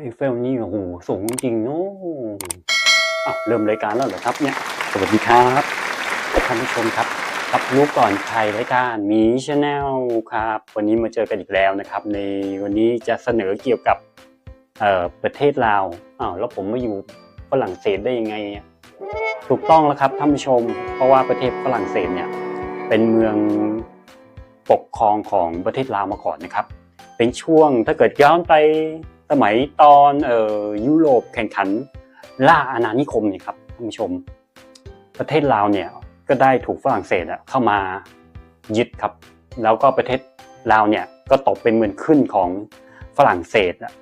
อ๋อเอฟเฟลนี่โอ้โหสูงจริงเนาะอ้าวเริ่มรายการแล้วเหรอครับเนี่ย สวัสดีครับท่านผู้ชมครับรับรู้ก่อนใครรายการมีชาแนลครับ วันนี้มาเจอกันอีกแล้วนะครับ ในวันนี้จะเสนอเกี่ยวกับเอ่อประเทศลาวอ้าวแล้วผมมาอยู่ฝรั่งเศสได้ยังไง ถูกต้องแล้วครับท่านผู้ชม เพราะว่าประเทศฝรั่งเศสเนี่ยเป็นเมืองปกครองของประเทศลาวมาก่อนนะครับ เป็นช่วงถ้าเกิดย้อนไป สมัยตอนเอ่อยุโรปแข่งขันล่าอาณานิคมเนี่ยครับท่านผู้ชม ประเทศลาวเนี่ยก็ได้ถูกฝรั่งเศสอะเข้ามายึดครับ แล้วก็ประเทศลาวเนี่ยก็ตกเป็นเมืองขึ้นของฝรั่งเศสอะ